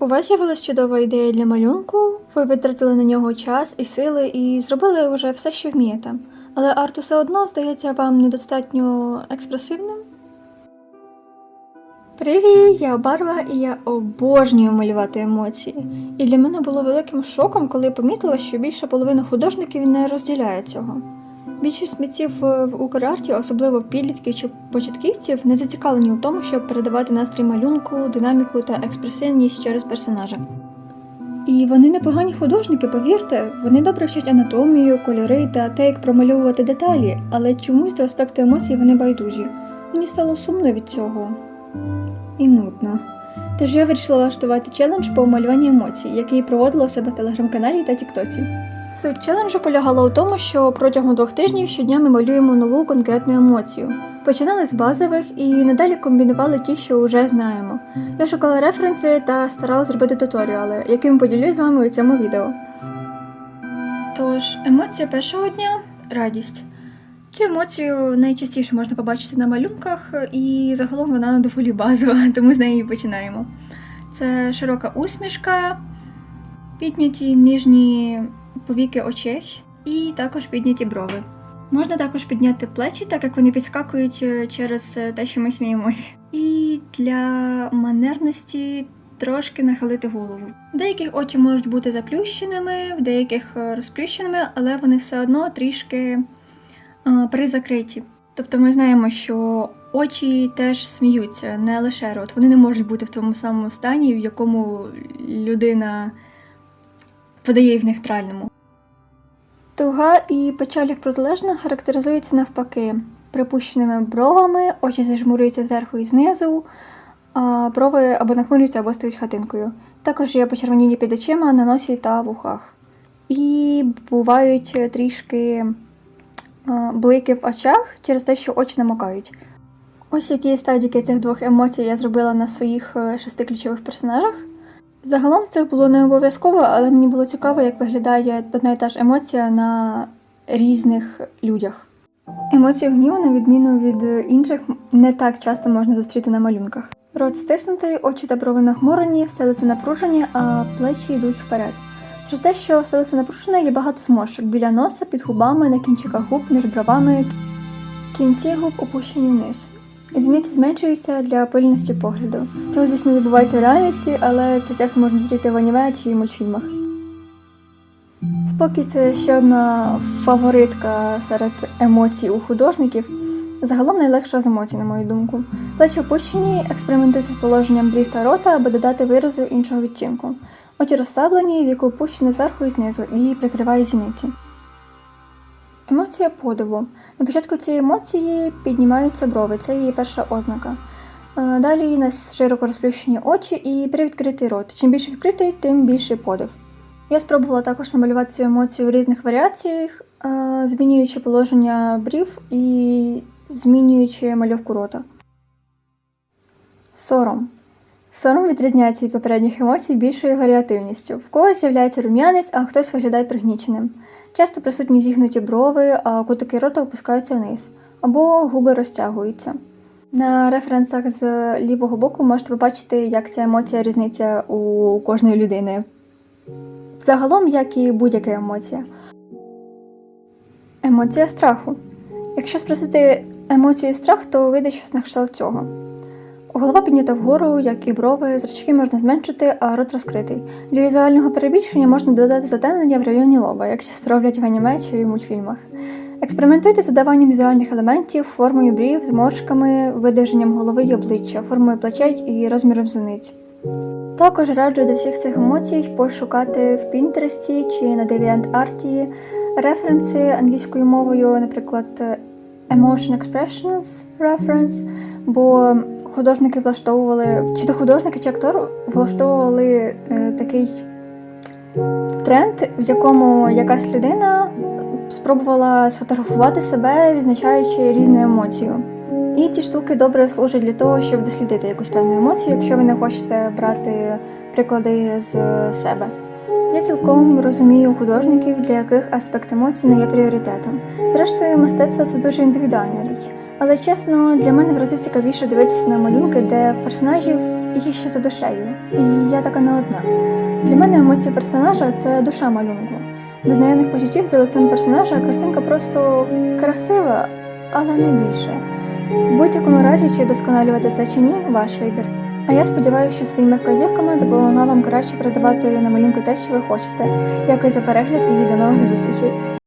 У вас з'явилась чудова ідея для малюнку, ви витратили на нього час і сили і зробили вже все, що вмієте. Але арт усе одно здається вам недостатньо експресивним. Привіт, я Барва, і я обожнюю малювати емоції. І для мене було великим шоком, коли помітила, що більша половина художників не розділяє цього. Більшість митців е, в Украрті, особливо підлітків чи початківців, не зацікавлені у тому, щоб передавати настрій малюнку, динаміку та експресивність через персонажа. І вони непогані художники, повірте, вони добре вчать анатомію, кольори та те, як промальовувати деталі, але чомусь до аспекту емоцій вони байдужі. Мені стало сумно від цього і нудно. Тож я вирішила влаштувати челендж по малюванню емоцій, який проводила у себе в телеграм-каналі та Тіктоці. Суть челенджу полягала у тому, що протягом двох тижнів щодня ми малюємо нову конкретну емоцію. Починали з базових і надалі комбінували ті, що вже знаємо. Я шукала референси та старалася зробити туторіали, якими поділюсь з вами у цьому відео. Тож, емоція першого дня радість. Цю емоцію найчастіше можна побачити на малюнках, і загалом вона доволі базова, тому з неї починаємо. Це широка усмішка, підняті нижні повіки очей і також підняті брови. Можна також підняти плечі, так як вони підскакують е, через е, те, що ми сміємось. І для манерності трошки нахилити голову. В деяких очі можуть бути заплющеними, в деяких е, розплющеними, але вони все одно трішки е, призакриті. Тобто ми знаємо, що очі теж сміються, не лише рот. Вони не можуть бути в тому самому стані, в якому людина подає в нейтральному. Туга і печаль як протилежна характеризується навпаки припущеними бровами, очі зажмурюються зверху і знизу, а брови або нахмурюються, або стають хатинкою. Також є почервоніння під очима, на носі та вухах. І бувають трішки блики в очах через те, що очі намокають. Ось які стадії цих двох емоцій я зробила на своїх е, шести ключових персонажах. Загалом це було не обов'язково, але мені було цікаво, як виглядає одна і та ж емоція на різних людях. Емоцію гніву, на відміну від інших, не так часто можна зустріти на малюнках. Рот стиснутий, очі та брови нахмурені, все лице напружені, а плечі йдуть вперед. Через те, що все лице напружене, є багато зморшок біля носа, під губами, на кінчиках губ, між бровами, кінці губ опущені вниз. Зіниці зменшуються для пильності погляду. Цього, звісно, не відбувається в реальності, але це часто можна зустріти в аніме чи мультфільмах. Спокій це ще одна фаворитка серед емоцій у художників. Загалом найлегша з емоцій, на мою думку. Плечі опущені, експериментуйте з положенням брів та рота, аби додати виразу іншого відтінку. Очі розслаблені, віко опущені зверху і знизу і прикриває зіниці. Емоція подиву. На початку цієї емоції піднімаються брови, це її перша ознака. Е, Далі у нас широко розплющені очі і привідкритий рот. Чим більше відкритий, тим більший подив. Я спробувала також намалювати цю емоцію в різних варіаціях, е, змінюючи положення брів і змінюючи мальовку рота. Сором. Сором відрізняється від попередніх емоцій більшою варіативністю. В когось з'являється рум'янець, а хтось виглядає пригніченим. Часто присутні зігнуті брови, а кутики рота опускаються вниз, або губи розтягуються. На референсах з лівого боку можете побачити, як ця емоція різниця у кожної людини. Загалом, як і будь-яка емоція. Емоція страху. Якщо спросити емоцію страх, то вийде щось на кшталт цього. Голова піднята вгору, як і брови, зрачки можна зменшити, а рот розкритий. Для візуального перебільшення можна додати затемнення в районі лоба, як часто роблять в аніме чи в мультфільмах. Експериментуйте з додаванням візуальних елементів, формою брів, зморшками, видовженням голови й обличчя, формою плечей і розміром зуниць. Також раджу до всіх цих емоцій пошукати в Пінтересті чи на DeviantArt референси англійською мовою, наприклад, Emotion Expressions Reference, бо художники влаштовували, чи то художники, чи актор влаштовували е, такий тренд, в якому якась людина спробувала сфотографувати себе, відзначаючи різну емоцію. І ці штуки добре служать для того, щоб дослідити якусь певну емоцію, якщо ви не хочете брати приклади з себе. Я цілком розумію художників, для яких аспект емоцій не є пріоритетом. Зрештою, мистецтво це дуже індивідуальна річ. Але чесно, для мене в рази цікавіше дивитися на малюнки, де персонажів є ще за душею, і я така не одна. Для мене емоції персонажа це душа малюнку. Без наявних почуттів за лицем персонажа картинка просто красива, але не більше. В будь-якому разі, чи досконалювати це чи ні, ваш вибір. А я сподіваюся, що своїми вказівками допомогла вам краще передавати на малюнку те, що ви хочете. Дякую за перегляд і до нових зустрічей.